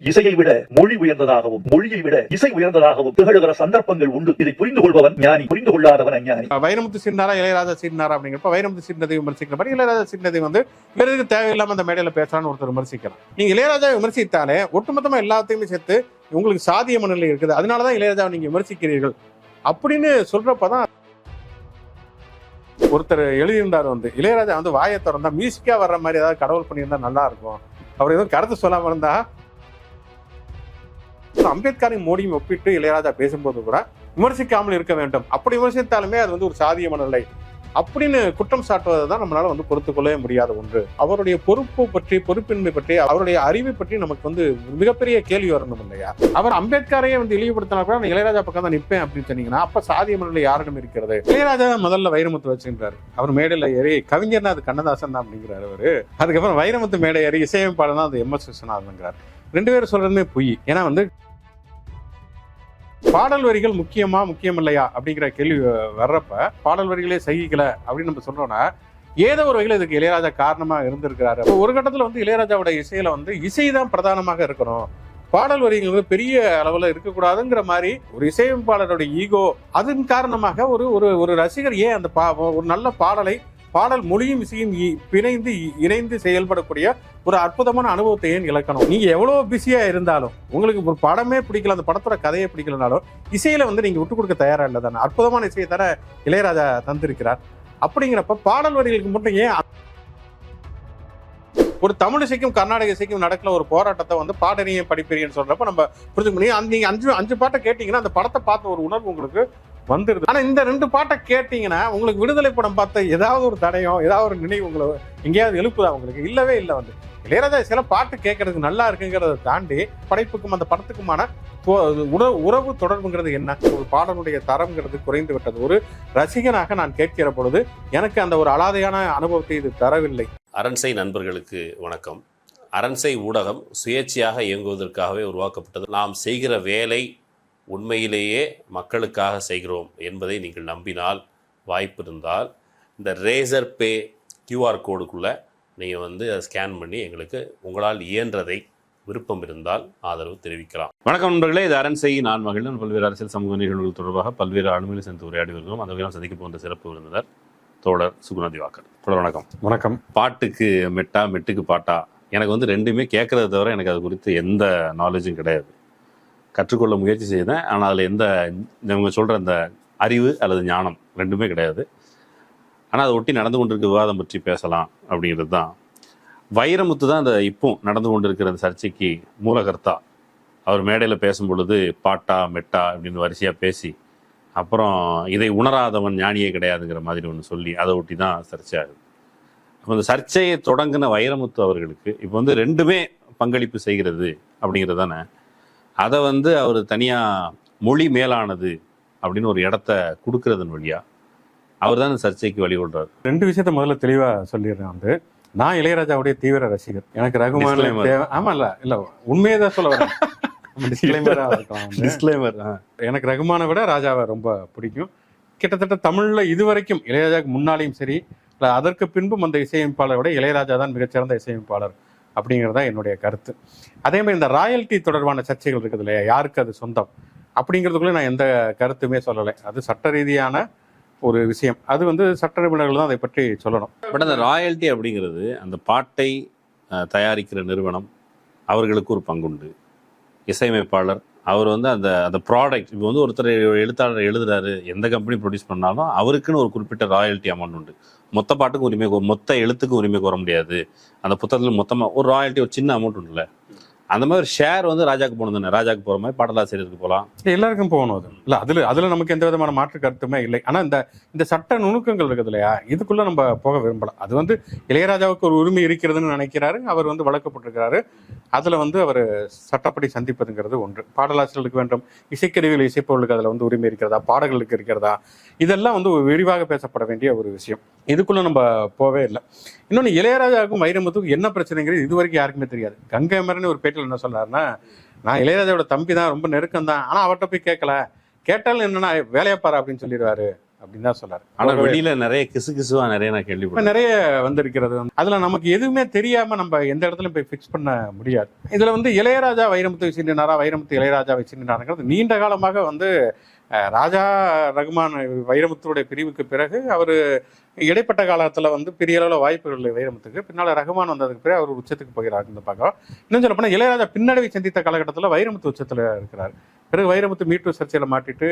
இசையை விட மொழி உயர்ந்ததாகவும் மொழியை விட இசை உயர்ந்ததாகவும் திகழ்கிற சந்தர்ப்பங்கள் உண்டு. இதை புரிந்து கொள்பவன் ஞானி புரிந்து கொள்ளாதவன் அஞ்ஞானி வைரமுத்து சின்னாரா இளையராஜா சின்னாரா அப்படிங்கிறப்ப வைரமுத்து சின்னதை விமர்சிக்கிற மாதிரி இளையராஜா சின்னதை வந்து இவருக்கு தேவையில்லாம அந்த மேடையில பேசலாம்னு ஒருத்தர் விமர்சிக்கலாம் நீங்க இளையராஜா விமர்சித்தாலே ஒட்டுமொத்தமா எல்லாத்தையுமே சேர்த்து உங்களுக்கு சாதிய மனநிலை இருக்குது. அதனாலதான் இளையராஜாவை நீங்க விமர்சிக்கிறீர்கள். அப்படின்னு சொல்றப்பதான் ஒருத்தர் எழுதியிருந்தார் வந்து இளையராஜா வந்து வாயை திறந்தா மியூசிக்கா வர்ற மாதிரி ஏதாவது கடவுள் பண்ணியிருந்தா நல்லா இருக்கும். அவர் எதுவும் கருத்து சொல்லாம இருந்தா அம்பேத்கரையும் மோடியும் ஒப்பிட்டு இளையராஜா பேசும்போது கூட விமர்சிக்காமல் இருக்க வேண்டும். அப்படி விமர்சித்தாலுமே அது வந்து ஒரு சாதிய மனநிலை. அப்படின்னு குற்றம் சாட்டுவதை தான் நம்மளால வந்து பொறுத்துக்கொள்ளவே முடியாத ஒன்று. அவருடைய பொறுப்பு பற்றி பொறுப்பின்மை பற்றி அவருடைய அறிவை பற்றி நமக்கு வந்து மிகப்பெரிய கேள்வி வரணும் இல்லையா? அவர் அம்பேத்கரையே வந்து இழிவுபடுத்தினா கூட நான் இளையராஜா பக்கம் தான் நிற்பேன் அப்படின்னு சொன்னீங்கன்னா அப்ப சாதிய மனநிலை யாரிடம் இருக்கிறது? இளையராஜா தான் முதல்ல வைரமுத்து வச்சுன்றாரு அவர் மேடையில் ஏறி கவிஞர்னா அது கண்ணதாசன் தான் அப்படிங்கிறாரு அவரு. அதுக்கப்புறம் வைரமுத்து மேடை ஏறி இசையமைப்பாளர் தான் அது எம் எஸ் விஸ்வநாதன்ங்கிறார் ரெண்டு பேரும் சொல்றதுமே பொய். ஏன்னா வந்து பாடல் வரிகள் முக்கியமா முக்கியம் இல்லையா அப்படிங்கிற கேள்வி வர்றப்ப பாடல் வரிகளே சகிக்கல அப்படின்னு நம்ம சொல்றோம்னா ஏதோ ஒரு வகையில் இதுக்கு இளையராஜா காரணமா இருந்திருக்கிறாரு. ஒரு கட்டத்தில் வந்து இளையராஜாவோட இசையில வந்து இசை தான் பிரதானமாக இருக்கணும். பாடல் வரிகள் வந்து பெரிய அளவில் இருக்கக்கூடாதுங்கிற மாதிரி ஒரு இசையமைப்பாளருடைய ஈகோ அதன் காரணமாக ஒரு ஒரு ஒரு ரசிகர் ஏன் அந்த பா ஒரு நல்ல பாடலை பாடல் மொழியும் இசையும் பிணைந்து இணைந்து செயல்படக்கூடிய ஒரு அற்புதமான அனுபவத்தை ஏன் இழக்கணும்? நீங்க எவ்வளவு பிஸியா இருந்தாலும் உங்களுக்கு ஒரு படமே பிடிக்கல அந்த படத்தோட கதையே பிடிக்கலனாலும் இசையில வந்து நீங்க விட்டு கொடுக்க தயாரா இல்லை தானே? அற்புதமான இசையை தர இளையராஜா தந்திருக்கிறார். அப்படிங்கிறப்ப பாடல் வரிகளுக்கு மட்டும் ஏன் ஒரு தமிழ் இசைக்கும் கர்நாடக இசைக்கும் நடக்கிற ஒரு போராட்டத்தை வந்து பாடறிய படிப்பீங்கன்னு சொல்றப்ப நம்ம புரிஞ்சுக்க முடியும். அந்த நீங்க அஞ்சு அஞ்சு பாட்டை கேட்டீங்கன்னா அந்த படத்தை பார்த்த ஒரு உணர்வு உங்களுக்கு வந்துருது. ஆனா இந்த ரெண்டு பாட்டை கேட்டீங்கன்னா உங்களுக்கு விடுதலை படம் பார்த்த ஏதாவது ஒரு தடையம் ஏதாவது ஒரு நினைவு உங்களை எங்கேயாவது எழுப்புதா உங்களுக்கு? இல்லவே இல்லை வந்து. இளையராஜா சில பாட்டு கேட்கறதுக்கு நல்லா இருக்குங்கிறத தாண்டி படைப்புக்கும் அந்த படத்துக்குமான உறவு உறவு தொடர்புங்கிறது என்ன? ஒரு பாடலுடைய தரம்ங்கிறது குறைந்து விட்டது. ஒரு ரசிகனாக நான் கேட்கிற பொழுது எனக்கு அந்த ஒரு அலாதையான அனுபவத்தை இது தரவில்லை. அரண்சை நண்பர்களுக்கு வணக்கம். அரண்சை ஊடகம் சுயேட்சையாக இயங்குவதற்காகவே உருவாக்கப்பட்டது. நாம் செய்கிற வேலை உண்மையிலேயே மக்களுக்காக செய்கிறோம் என்பதை நீங்கள் நம்பினால் வாய்ப்பு இருந்தால் இந்த ரேசர் பே கியூஆர் கோடுக்குள்ளே நீங்கள் வந்து அதை ஸ்கேன் பண்ணி எங்களுக்கு உங்களால் இயன்றதை விருப்பம் இருந்தால் ஆதரவு தெரிவிக்கலாம். வணக்கம் நண்பர்களே இது அரண்சை நான் மகிழ்ந்து பல்வேறு அரசியல் சமூக நிகழ்வுகள் தொடர்பாக பல்வேறு அனுமதி சென்று உரையாடி வருகிறோம். அந்த வகையில் சந்திக்க போன்ற சிறப்பு விருந்தினர் தோழர் சுகுணா திவாகர். தோழர் வணக்கம். வணக்கம். பாட்டுக்கு மெட்டா மெட்டுக்கு பாட்டா? எனக்கு வந்து ரெண்டுமே கேட்கறத தவிர எனக்கு அது குறித்து எந்த நாலேஜும் கிடையாது. கற்றுக்கொள்ள முயற்சி செய்தேன். ஆனால் அதில் எந்த இவங்க சொல்கிற அந்த அறிவு அல்லது ஞானம் ரெண்டுமே கிடையாது. ஆனால் அதை ஒட்டி நடந்து கொண்டிருக்க விவாதம் பற்றி பேசலாம் அப்படிங்கிறது தான். வைரமுத்து தான் அந்த இப்போ நடந்து கொண்டிருக்கிற அந்த சர்ச்சைக்கு மூலகர்த்தா. அவர் மேடையில் பேசும் பொழுது பாட்டா மெட்டா அப்படின்னு வரிசையாக பேசி அப்புறம் இதை உணராதவன் ஞானியே கிடையாதுங்கிற மாதிரி ஒன்று சொல்லி அதை ஒட்டி தான் சர்ச்சை ஆகுது. அப்போ இந்த சர்ச்சையை தொடங்கின வைரமுத்து அவர்களுக்கு இப்போ வந்து ரெண்டுமே பங்களிப்பு செய்கிறது அப்படிங்கிறது தானே? அதை வந்து அவர் தனியாக மொழி மேலானது அப்படின்னு ஒரு இடத்த கொடுக்கறதன் வழியா அவர் தான் சர்ச்சைக்கு வழிகொள்றாரு ரெண்டு விஷயத்த முதல்ல தெளிவா சொல்லிடுறேன் வந்து. நான் இளையராஜாவுடைய தீவிர ரசிகர். எனக்கு ரகுமான் ஆமா இல்ல இல்ல உண்மையே தான் சொல்ல வரேன். எனக்கு ரகுமானை விட ராஜாவை ரொம்ப பிடிக்கும். கிட்டத்தட்ட தமிழ்ல இதுவரைக்கும் இளையராஜாவுக்கு முன்னாலேயும் சரி அதற்கு பின்பும் அந்த இசையமைப்பாளரை விட இளையராஜா தான் மிகச்சிறந்த இசையமைப்பாளர். அப்படிங்கிறது தான் என்னுடைய கருத்து. அதே மாதிரி இந்த ராயல்டி தொடர்பான சர்ச்சைகள் இருக்குது இல்லையா? யாருக்கு அது சொந்தம்? அப்படிங்கிறதுக்குள்ளே நான் எந்த கருத்துமே சொல்லலை. அது சட்ட ரீதியான ஒரு விஷயம். அது வந்து சட்ட நிபுணர்கள் தான் அதை பற்றி சொல்லணும். பட் அந்த ராயல்ட்டி அப்படிங்கிறது அந்த பாட்டை தயாரிக்கிற நிறுவனம் அவர்களுக்கு ஒரு பங்குண்டு. இசையமைப்பாளர் அவர் வந்து அந்த அந்த ப்ராடக்ட் இப்போ வந்து ஒருத்தர் எழுத்தாளர் எழுதுறாரு எந்த கம்பெனி ப்ரொடியூஸ் பண்ணாலும் அவருக்குன்னு ஒரு குறிப்பிட்ட ராயல்ட்டி அமௌண்ட் உண்டு. மொத்த பாட்டுக்கும் உரிமை மொத்த எழுத்துக்கும் உரிமை கோர முடியாது. அந்த புத்தகத்தில் மொத்தமாக ஒரு ராயல்ட்டி ஒரு சின்ன அமௌண்ட் உண்டுல்ல. அந்த மாதிரி ஷேர் வந்து ராஜாக்கு போகணும் தானே ராஜாக்கு போகிற மாதிரி பாடலாசிரியருக்கு போகலாம் எல்லாருக்கும் போகணும் அது. இல்லை அதில் அதில் நமக்கு எந்த விதமான மாற்று கருத்துமே இல்லை. ஆனால் இந்த இந்த சட்ட நுணுக்கங்கள் இருக்குது இல்லையா? இதுக்குள்ளே நம்ம போக விரும்பலாம். அது வந்து இளையராஜாவுக்கு ஒரு உரிமை இருக்கிறதுன்னு நினைக்கிறாரு. அவர் வந்து வழக்கப்பட்டிருக்கிறாரு அதில் வந்து அவர் சட்டப்படி சந்திப்பதுங்கிறது ஒன்று. பாடலாசிரியர்களுக்கு வேண்டும். இசைக்கருவிகள் இசைப்பவர்களுக்கு அதில் வந்து உரிமை இருக்கிறதா? பாடல்களுக்கு இருக்கிறதா? இதெல்லாம் வந்து விரிவாக பேசப்பட வேண்டிய ஒரு விஷயம். இதுக்குள்ளே நம்ம போவே இல்லை. இன்னொன்னு இளையராஜாவுக்கும் வைரமுத்துக்கும் என்ன பிரச்சனைங்கிறது இது வரைக்கும் யாருக்குமே தெரியாது. கங்கை அமரன் ஒரு பேட்டில் என்ன சொல்றாருன்னா நான் இளையராஜாவோட தம்பி தான் ரொம்ப நெருக்கம் தான். ஆனா அவர்கிட்ட போய் கேட்கல. கேட்டாலும் என்னன்னா வேலையை பாரு அப்படின்னு சொல்லிடுவாரு அப்படின்னு தான் சொல்லாரு ஆனா வெளியில நிறைய கிசு கிசுவா நிறைய நான் இப்ப கேள்விப்பட்டேன் நிறைய வந்திருக்கிறது அதுல நமக்கு எதுவுமே தெரியாம நம்ம எந்த இடத்துல போய் ஃபிக்ஸ் பண்ண முடியாது. இதுல வந்து இளையராஜா வைரமுத்து சீண்டினாரா வைரமுத்து இளையராஜா சீண்டினாருங்கிறது நீண்ட காலமாக வந்து ராஜா ரகுமான் வைரமுத்துடைய பிரிவுக்கு பிறகு அவர் இடைப்பட்ட காலத்தில் வந்து பெரிய அளவில் வாய்ப்புகள் இல்லை வைரமுத்துக்கு. பின்னால் ரகுமான் வந்ததுக்கு பிறகு அவர் உச்சத்துக்கு போகிறார் இந்த பக்கம். இன்னும் சொல்ல போனால் இளையராஜா பின்னடைவை சந்தித்த காலகட்டத்தில் வைரமுத்து உச்சத்தில் இருக்கிறார். பிறகு வைரமுத்து மீட்டு சர்ச்சையில் மாட்டிட்டு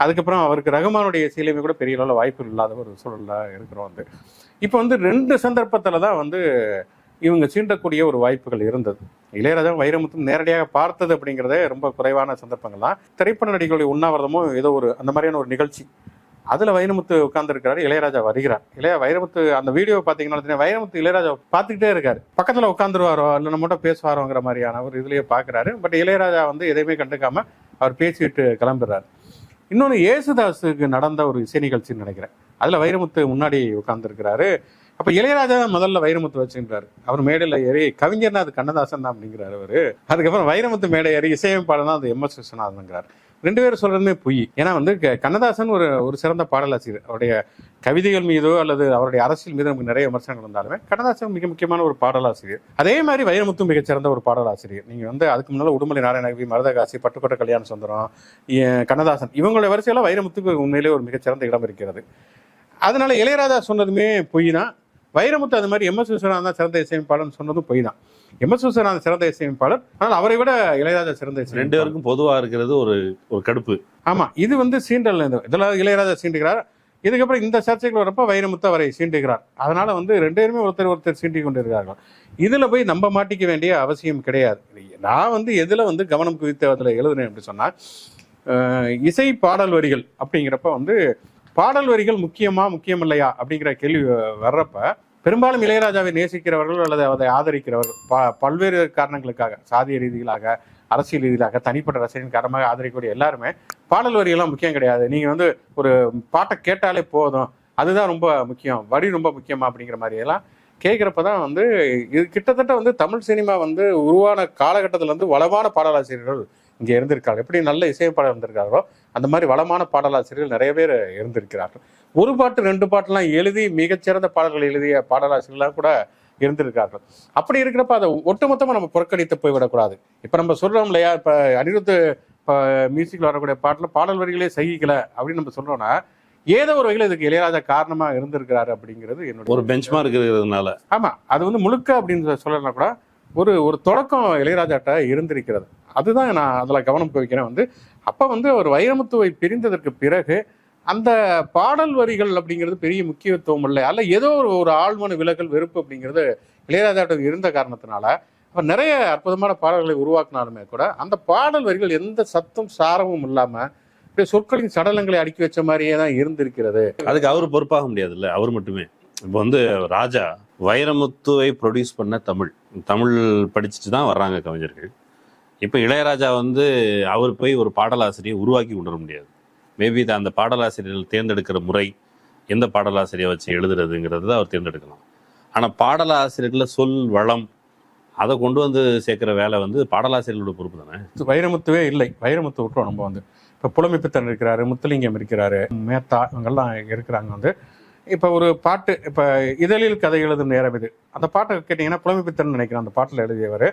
அதுக்கப்புறம் அவருக்கு ரகுமானுடைய இசையிலுமே கூட பெரிய அளவில் வாய்ப்புகள் இல்லாத ஒரு சூழலில் இருக்கிறோம் வந்து. இப்போ வந்து ரெண்டு சந்தர்ப்பத்தில் தான் வந்து இவங்க சீண்டக்கூடிய ஒரு வாய்ப்புகள் இருந்தது. இளையராஜா வைரமுத்தும் நேரடியாக பார்த்தது அப்படிங்கிறதே ரொம்ப குறைவான சந்தர்ப்பங்கள் தான். திரைப்பட நடிகளுடைய உண்ணாவிரதமும் ஏதோ ஒரு அந்த மாதிரியான ஒரு நிகழ்ச்சி. அதுல வைரமுத்து உட்காந்துருக்கிறாரு இளையராஜா வருகிறார். இளைய வைரமுத்து அந்த வீடியோ பாத்தீங்கன்னா வைரமுத்து இளையராஜா பார்த்துக்கிட்டே இருக்காரு. பக்கத்துல உட்காந்துருவாரோ இல்ல நம்ம மட்டும் பேசுவாரோங்கிற மாதிரியான ஒரு இதுலயே பாக்குறாரு பட் இளையராஜா வந்து எதையுமே கண்டுக்காம அவர் பேசிட்டு கிளம்புறாரு. இன்னொன்று இயேசுதாஸுக்கு நடந்த ஒரு இசை நிகழ்ச்சின்னு நினைக்கிறேன். அதுல வைரமுத்து முன்னாடி உட்கார்ந்துருக்கிறாரு. அப்ப இளையராஜா தான் முதல்ல வைரமுத்து வச்சுக்கிறாரு அவர் மேடையில் ஏறி கவிஞர்னா அது கண்ணதாசன் தான் அப்படிங்கிறாரு அவரு. அதுக்கப்புறம் வைரமுத்து மேடை ஏறி இசையமைப்பாளர் தான் அது எம் எஸ் விஸ்வநாதன்ங்கிறார். ரெண்டு பேரும் சொல்றதுமே பொய். ஏன்னா வந்து க- கண்ணதாசன் ஒரு ஒரு சிறந்த பாடலாசிரியர். அவருடைய கவிதைகள் மீதோ அல்லது அவருடைய அரசியல் மீது நமக்கு நிறைய விமர்சனங்கள் இருந்தாலுமே கண்ணதாசன் மிக முக்கியமான ஒரு பாடலாசிரியர். அதே மாதிரி வைரமுத்தும் மிகச்சிறந்த ஒரு பாடலாசிரியர். நீங்க வந்து அதுக்கு முன்னால உடுமலை நாராயணகவி மருதகாசி பட்டுக்கோட்டை கல்யாண சுந்தரம் கண்ணதாசன் இவங்களுடைய வரிசையெல்லாம் வைரமுத்துக்கு உண்மையிலே ஒரு மிகச்சிறந்த இடம் இருக்கிறது. அதனால இளையராஜா சொன்னதுமே பொய் தான் வைரமுத்து அது மாதிரி எம் எஸ் விஸ்வநாதன் தான் சிறந்த இசையமைப்பாளர்னு சொன்னதும் பொய் தான். எம் எஸ் விஸ்வநாதன் சிறந்த இசையமைப்பாளர். ஆனால் அவரை விட இளையராஜா சிறந்த ரெண்டு இசையமைப்பாளர் பேருக்கும் பொதுவா இருக்கிறது ஒரு ஒரு கடுப்பு. ஆமா இது வந்து சீண்டல் இதெல்லாம் இளையராஜா சீண்டுகிறார். இதுக்கப்புறம் இந்த சர்ச்சைகள் வரப்ப வைரமுத்து அவரை சீண்டுகிறார். அதனால வந்து ரெண்டு பேருமே ஒருத்தர் ஒருத்தர் சீண்டி கொண்டிருக்கிறார்கள். இதுல போய் நம்ம மாட்டிக்க வேண்டிய அவசியம் கிடையாது. நான் வந்து எதுல வந்து கவனம் குவித்து அதுல எழுதுனேன் அப்படி சொன்னா அஹ், இசை பாடல் வரிகள் அப்படிங்கிறப்ப வந்து பாடல் வரிகள் முக்கியமா முக்கியம் இல்லையா அப்படிங்கிற கேள்வி வர்றப்ப பெரும்பாலும் இளையராஜாவை நேசிக்கிறவர்கள் அல்லது அதை ஆதரிக்கிறவர்கள் ப- பல்வேறு காரணங்களுக்காக சாதிய ரீதியிலாக அரசியல் ரீதியிலாக தனிப்பட்ட ரசிகரின் காரணமாக ஆதரிக்கக்கூடிய எல்லாருமே பாடல் வரியெல்லாம் முக்கியம் கிடையாது. நீங்க வந்து ஒரு பாட்டை கேட்டாலே போதும். அதுதான் ரொம்ப முக்கியம். வரி ரொம்ப முக்கியமா அப்படிங்கிற மாதிரி எல்லாம் கேட்குறப்ப தான் வந்து இது கிட்டத்தட்ட வந்து தமிழ் சினிமா வந்து உருவான காலகட்டத்தில் வந்து வளமான பாடலாசிரியர்கள் இங்கே இருந்திருக்காங்க. எப்படி நல்ல இசையமைப்பாளர் இருந்திருக்காங்களோ அந்த மாதிரி வளமான பாடலாசிரியர்கள் நிறைய பேர் இருந்திருக்கிறார்கள். ஒரு பாட்டு ரெண்டு பாட்டுலாம் எழுதி மிகச்சிறந்த பாடல்கள் எழுதிய பாடலாசிரியர்களாக கூட இருந்திருக்கார்கள் அப்படி இருக்கிறப்ப அதை ஒட்டுமொத்தமாக நம்ம புறக்கணித்து போய்விடக்கூடாது. இப்போ நம்ம சொல்றோம் இல்லையா இப்போ அனிருத்து இப்போ மியூசிக்கில் வரக்கூடிய பாட்டில் பாடல் வரிகளே சகிக்கல அப்படின்னு நம்ம சொல்றோம்னா ஏதோ ஒரு வகையில் இதுக்கு இளையராஜா காரணமா இருந்திருக்கிறாரு அப்படிங்கிறது என்னோட ஒரு பெஞ்ச் மார்க் இருக்கிறதுனால. ஆமா அது வந்து முழுக்க அப்படின்னு சொல்லலாம் கூட ஒரு ஒரு தொடக்கம் இளையராஜாட்ட இருந்திருக்கிறது. அதுதான் நான் அதில் கவனம் குவிக்கிறேன் வந்து அப்போ வந்து அவர் வைரமுத்துவை பிரிந்ததற்கு பிறகு அந்த பாடல் வரிகள் அப்படிங்கிறது பெரிய முக்கியத்துவம் இல்லை. அல்ல ஏதோ ஒரு ஒரு ஆழ்மன விலகல் வெறுப்பு அப்படிங்கிறது இளையராஜாட்ட இருந்த காரணத்தினால அப்போ நிறைய அற்புதமான பாடல்களை உருவாக்கினாலுமே கூட அந்த பாடல் வரிகள் எந்த சத்தும் சாரமும் இல்லாமல் இப்படி சொற்களின் சடலங்களை அடுக்கி வச்ச மாதிரியே தான் இருந்திருக்கிறது. அதுக்கு அவர் பொறுப்பாக முடியாதுல்ல அவர் மட்டுமே. இப்போ வந்து ராஜா வைரமுத்துவை ப்ரொடியூஸ் பண்ண தமிழ். தமிழ் படிச்சுட்டு தான் வர்றாங்க கவிஞர்கள். இப்போ இளையராஜா வந்து அவர் போய் ஒரு பாடலாசிரியை உருவாக்கி கொண்டு வர முடியாது. மேபி அந்த பாடலாசிரியர்கள் தேர்ந்தெடுக்கிற முறை எந்த பாடலாசிரியை வச்சு எழுதுறதுங்கிறது அவர் தேர்ந்தெடுக்கலாம். ஆனால் பாடலாசிரியர்களில் சொல் வளம் அதை கொண்டு வந்து சேர்க்குற வேலை வந்து பாடலாசிரியர்களோட பொறுப்பு தானே? வைரமுத்துவே இல்லை. வைரமுத்து விட்டுறோம் நம்ம வந்து. இப்போ புலமைப்பித்தன் இருக்கிறாரு முத்துலிங்கம் இருக்கிறாரு மேத்தா இவங்கெல்லாம் இருக்கிறாங்க வந்து. இப்போ ஒரு பாட்டு இப்போ இதழில் கதை எழுதும் நேரம் இது. அந்த பாட்டை கேட்டிங்கன்னா புலமைப்பித்தன் நினைக்கிறேன் அந்த பாட்டில் எழுதியவர்.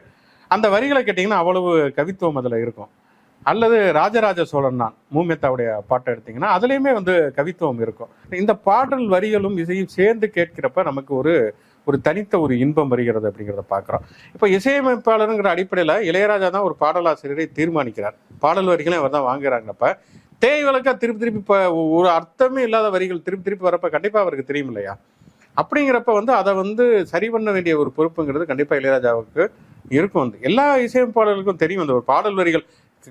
அந்த வரிகளை கேட்டிங்கன்னா அவ்வளவு கவித்துவம் அதில் இருக்கும். அல்லது ராஜராஜ சோழன் தான் மூமித்தாவுடைய பாட்டை எடுத்தீங்கன்னா அதுலேயுமே வந்து கவித்துவம் இருக்கும். இந்த பாடல் வரிகளும் இசையும் சேர்ந்து கேட்கிறப்ப நமக்கு ஒரு ஒரு தனித்த ஒரு இன்பம் வருகிறது அப்படிங்கிறத பார்க்குறோம். இப்போ இசையமைப்பாளருங்கிற அடிப்படையில் இளையராஜா தான் ஒரு பாடலாசிரியரை தீர்மானிக்கிறார். பாடல் வரிகளை அவர் தான் வாங்குறாங்கப்ப தேய்வழக்கா திருப்பி திருப்பி இப்போ ஒரு அர்த்தமே இல்லாத வரிகள் திருப்பி திருப்பி வரப்ப கண்டிப்பாக அவருக்கு தெரியும் இல்லையா? அப்படிங்கிறப்ப வந்து அதை வந்து சரி பண்ண வேண்டிய ஒரு பொறுப்புங்கிறது கண்டிப்பாக இளையராஜாவுக்கு இருக்கும் வந்து எல்லா இசையமைப்பாளர்களுக்கும் தெரியும் அந்த ஒரு பாடல் வரிகள்.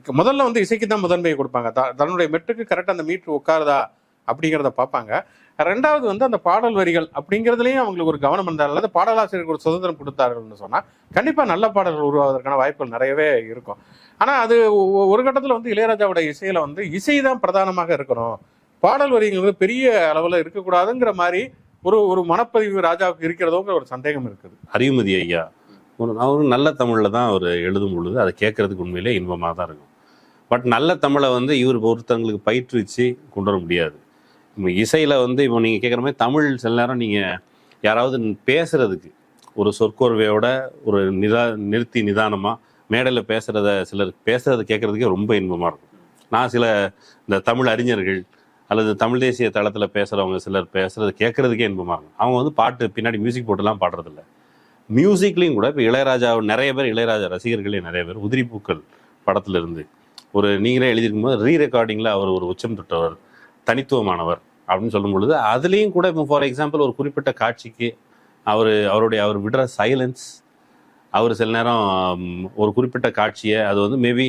முதல்ல வந்து இசைக்கு தான் முதன்மையை கொடுப்பாங்க. த- தன்னுடைய மெட்டுக்கு கரெக்டாக அந்த மீட்ரு உட்காருதா அப்படிங்கிறத பார்ப்பாங்க. ரெண்டாவது வந்து அந்த பாடல் வரிகள் அப்படிங்கிறதுலையும் அவங்களுக்கு ஒரு கவனம் இருந்தார் அல்லது பாடலாசிரியருக்கு ஒரு சுதந்திரம் கொடுத்தார்கள்னு சொன்னால் கண்டிப்பாக நல்ல பாடல்கள் உருவாவதற்கான வாய்ப்புகள் நிறையவே இருக்கும். ஆனால் அது ஒரு கட்டத்தில் வந்து இளையராஜாவோட இசையில் வந்து இசை தான் பிரதானமாக இருக்கணும். பாடல் வரிகள் வந்து பெரிய அளவில் இருக்கக்கூடாதுங்கிற மாதிரி ஒரு ஒரு மனப்பதிவு ராஜாவுக்கு இருக்கிறதோங்கிற ஒரு சந்தேகம் இருக்குது. அறிவுமதி ஐயா ஒரு அவரும் நல்ல தமிழில் தான் அவர் எழுதும் பொழுது அதை கேட்கறதுக்கு உண்மையிலே இன்பமாக தான் இருக்கும். பட் நல்ல தமிழை வந்து இவர் ஒருத்தங்களுக்கு பயிற்றுவிச்சு கொண்டு வர முடியாது. இப்போ இசையில் வந்து இப்போ நீங்கள் கேட்குற மாதிரி தமிழ் சில நேரம் நீங்கள் யாராவது பேசுகிறதுக்கு ஒரு சொற்கோர்வையோட ஒரு நிதா நிறுத்தி நிதானமாக மேடையில் பேசுகிறத சிலர் பேசுகிறத கேட்குறதுக்கே ரொம்ப இன்பமாக இருக்கும். நான் சில இந்த தமிழ் அறிஞர்கள் அல்லது தமிழ் தேசிய தளத்தில் பேசுகிறவங்க சிலர் பேசுகிறது கேட்குறதுக்கே இன்பமாக இருக்கும். அவங்க வந்து பாட்டு பின்னாடி மியூசிக் போட்டுலாம் பாடுறதில்ல. மியூசிக்லேயும் கூட இப்போ இளையராஜா நிறைய பேர் இளையராஜா ரசிகர்களே நிறைய பேர். உதிரிப்பூக்கள் படத்துல இருந்து ஒரு நீங்களே எழுதியிருக்கும் போது ரீ ரெக்கார்டிங்கில் அவர் ஒரு உச்சம் தொட்டவர் தனித்துவமானவர் அப்படின்னு சொல்லும் பொழுது அதுலேயும் கூட இப்போ ஃபார் எக்ஸாம்பிள் ஒரு குறிப்பிட்ட காட்சிக்கு அவர் அவருடைய அவர் விடுற சைலன்ஸ் அவர் சில நேரம் ஒரு குறிப்பிட்ட காட்சியை அது வந்து மேபி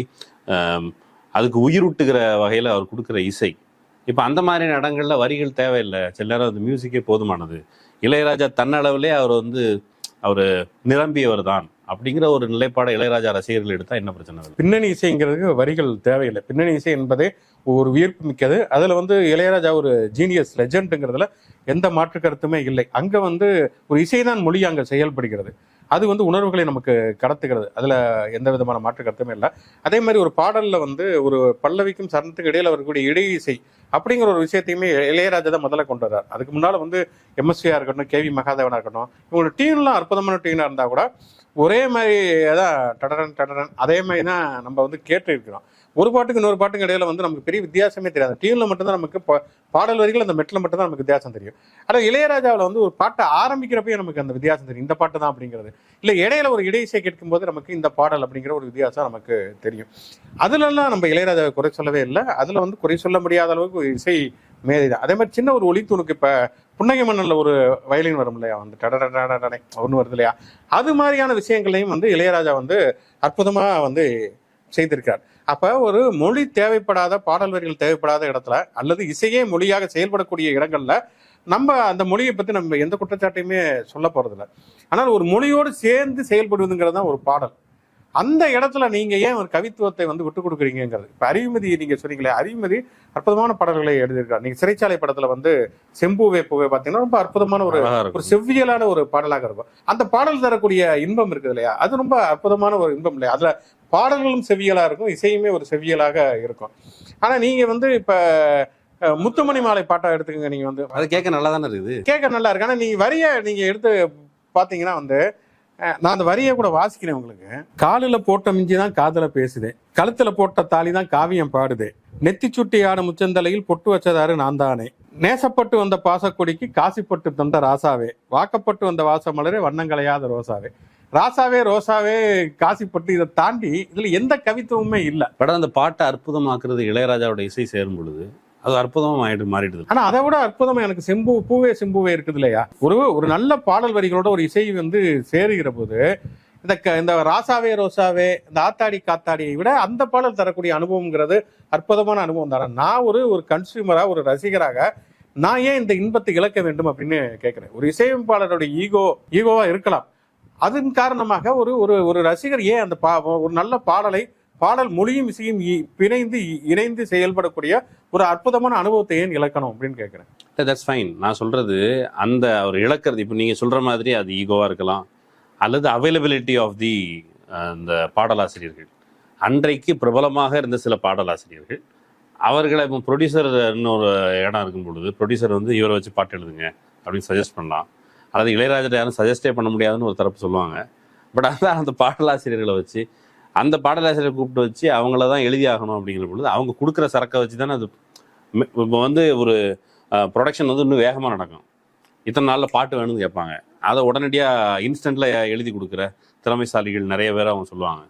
அதுக்கு உயிரூட்டுகிற வகையில் அவர் கொடுக்குற இசை. இப்போ அந்த மாதிரியான இடங்களில் வரிகள் தேவையில்லை. சில நேரம் அந்த மியூசிக்கே போதுமானது. இளையராஜா தன்னளவுலே அவர் வந்து அவர் நிரம்பியவர் தான் அப்படிங்கிற ஒரு நிலைப்பாடை இளையராஜா ரசிகர்கள் எடுத்தால் என்ன பிரச்சனை பின்னணி இசைங்கிறதுக்கு வரிகள் தேவையில்லை. பின்னணி இசை என்பதே ஒரு உயிர்ப்பு மிக்கது. அதில் வந்து இளையராஜா ஒரு ஜீனியஸ் லெஜண்டுங்கிறதுல எந்த மாற்று கருத்துமே இல்லை. அங்கே வந்து ஒரு இசைதான் மொழி அங்கே செயல்படுகிறது. அது வந்து உணர்வுகளை நமக்கு கடத்துகிறது. அதில் எந்த விதமான மாற்று கருத்துமே இல்லை. அதே மாதிரி ஒரு பாடலில் வந்து ஒரு பல்லவிக்கும் சரணத்துக்கு இடையில் வரக்கூடிய இடை இசை அப்படிங்கிற ஒரு விஷயத்தையுமே இளையராஜா தான் முதல்ல கொண்டு வர்றார். அதுக்கு முன்னால் வந்து எம்எஸ்வியா இருக்கட்டும் கேவி மகாதேவனாக இருக்கட்டும் இவங்களோட டீம்லாம் அற்புதமான டீனாக இருந்தா கூட ஒரே மாதிரி தான் டடரன் டடரன் அதே மாதிரி தான் நம்ம வந்து கேட்டு இருக்கிறோம் ஒரு பாட்டுக்கு இன்னொரு பாட்டுக்கு இடையில வந்து நமக்கு பெரிய வித்தியாசமே தெரியாது. டியூன்ல மட்டும்தான் நமக்கு பாடல் வரிகள் அந்த மெட்டில் மட்டும் தான் நமக்கு வித்தியாசம் தெரியும். ஆனால் இளையராஜாவில் வந்து ஒரு பாட்டை ஆரம்பிக்கிறப்பையும் நமக்கு அந்த வித்தியாசம் தெரியும். இந்த பாட்டு தான் அப்படிங்கிறது. இல்லை இடையில ஒரு இடையிசை கேட்கும்போது நமக்கு இந்த பாடல் அப்படிங்கிற ஒரு வித்தியாசம் நமக்கு தெரியும். அதுலலாம் நம்ம இளையராஜாவை குறை சொல்லவே இல்லை. அதில் வந்து குறை சொல்ல முடியாத அளவுக்கு ஒரு இசை மேதை தான் அதே மாதிரி சின்ன ஒரு ஒளித்துணுக்கு இப்போ புன்னகை மன்னன்ல ஒரு வயலின் வரும் இல்லையா? வந்து டடடடடடடை ஒன்று வருது இல்லையா? அது மாதிரியான விஷயங்களையும் வந்து இளையராஜா வந்து அற்புதமாக வந்து செய்திருக்கார் அப்ப ஒரு மொழி தேவைப்படாத பாடல் வரிகள் தேவைப்படாத இடத்துல அல்லது இசையே மொழியாக செயல்படக்கூடிய இடங்கள்ல நம்ம அந்த மொழியை பத்தி நம்ம எந்த குற்றச்சாட்டையுமே சொல்ல போறதில்ல. ஆனால் ஒரு மொழியோடு சேர்ந்து செயல்படுவதுங்கிறது தான் ஒரு பாடல். அந்த இடத்துல நீங்க ஏன் ஒரு கவித்துவத்தை வந்து விட்டு கொடுக்குறீங்கிறது இப்ப அறிவுமதி நீங்க சொன்னீங்களே அறிவுமதி அற்புதமான பாடல்களை எழுதியிருக்காரு நீங்க சிறைச்சாலை படத்துல வந்து செம்பூவே பூவே பாத்தீங்கன்னா ரொம்ப அற்புதமான ஒரு ஒரு செவ்வியலான ஒரு பாடலாக இருக்கும். அந்த பாடல் தரக்கூடிய இன்பம் இருக்குது இல்லையா? அது ரொம்ப அற்புதமான ஒரு இன்பம் இல்லையா? அதுல பாடல்களும் செவ்வியலா இருக்கும் இசையுமே ஒரு செவ்வியலாக இருக்கும். ஆனா நீங்க வந்து இப்ப முத்துமணி மாலை பாட்டா எடுத்துக்கங்க நீங்க வந்து. அது கேட்க நல்லா தானே இருக்குது? கேட்க நல்லா இருக்கு. ஆனா நீங்க வரிய நீங்க எடுத்து பாத்தீங்கன்னா வந்து நான் அந்த வரியை கூட வாசிக்கிறேன் உங்களுக்கு. காலில போட்ட மிஞ்சி தான் காதல பேசுதே. கழுத்துல போட்ட தாலி தான் காவியம் பாடுதே. நெத்தி சுட்டி ஆட முச்சந்தலையில் பொட்டு வச்சதாரு நான் தானே. நேசப்பட்டு வந்த பாசக்கொடிக்கு காசிப்பட்டு தந்த ராசாவே. வாக்கப்பட்டு வந்த வாசமலரே வண்ணங்களையாத ரோசாவே. ராசாவே ரோசாவே காசிப்பட்டு இதை தாண்டி இதுல எந்த கவித்துவமுமே இல்ல. பட் அந்த பாட்டை அற்புதமாக்குறது இளையராஜாவோட இசை சேரும் பொழுது அது அற்புதமா ஆயிடு மாறிடுது. ஆனா அதை விட அற்புதமா எனக்கு செம்பு பூவே செம்புவே இருக்குது இல்லையா? ஒரு ஒரு நல்ல பாடல் வரிகளோட ஒரு இசை வந்து சேருகிற போது இந்த க- இந்த ராசாவே ரோசாவே இந்த ஆத்தாடி காத்தாடியை விட அந்த பாடல் தரக்கூடிய அனுபவம்ங்கிறது அற்புதமான அனுபவம் தானே. நான் ஒரு ஒரு கன்சியூமரா ஒரு ரசிகராக நான் ஏன் இந்த இன்பத்தை இழக்க வேண்டும் அப்படின்னு கேட்கிறேன் ஒரு இசையமைப்பாளருடைய ஈகோ ஈகோவா இருக்கலாம். அதன் காரணமாக ஒரு ஒரு ஒரு ரசிகர் ஏன் அந்த பா ஒரு நல்ல பாடலை பாடல் மொழியும் இசையும் இ- பிணைந்து இ- இணைந்து செயல்படக்கூடிய ஒரு அற்புதமான அனுபவத்தை ஏன் இழக்கணும் அப்படின்னு கேட்குறேன் தட்ஸ் ஃபைன் நான் சொல்கிறது அந்த அவர் இழக்கிறது இப்போ நீங்கள் சொல்கிற மாதிரி அது ஈகோவாக இருக்கலாம் அல்லது அவைலபிலிட்டி ஆஃப் தி அந்த பாடலாசிரியர்கள். அன்றைக்கு பிரபலமாக இருந்த சில பாடலாசிரியர்கள் அவர்களை இப்போ ப்ரொடியூசர் இன்னொரு இடம் இருக்கும் பொழுது ப்ரொடியூசர் வந்து இவரை வச்சு பாட்டு எழுதுங்க அப்படின்னு சஜஸ்ட் பண்ணலாம். அல்லது இளையராஜா யாரும் சஜஸ்டே பண்ண முடியாதுன்னு ஒரு தரப்பு சொல்லுவாங்க. பட் அதான் அந்த பாடலாசிரியர்களை வச்சு அந்த பாடலாசிரியரை கூப்பிட்டு வச்சு அவங்கள தான் எழுதி ஆகணும் அப்படிங்கிற பொழுது அவங்க கொடுக்குற சரக்கை வச்சு தானே அது இப்போ வந்து ஒரு ப்ரொடக்ஷன் வந்து இன்னும் வேகமாக நடக்கும். இத்தனை நாளில் பாட்டு வேணும்னு கேட்பாங்க. அதை உடனடியாக இன்ஸ்டண்ட்டில் எழுதி கொடுக்குற திறமைசாலிகள் நிறைய பேர் அவங்க சொல்லுவாங்க.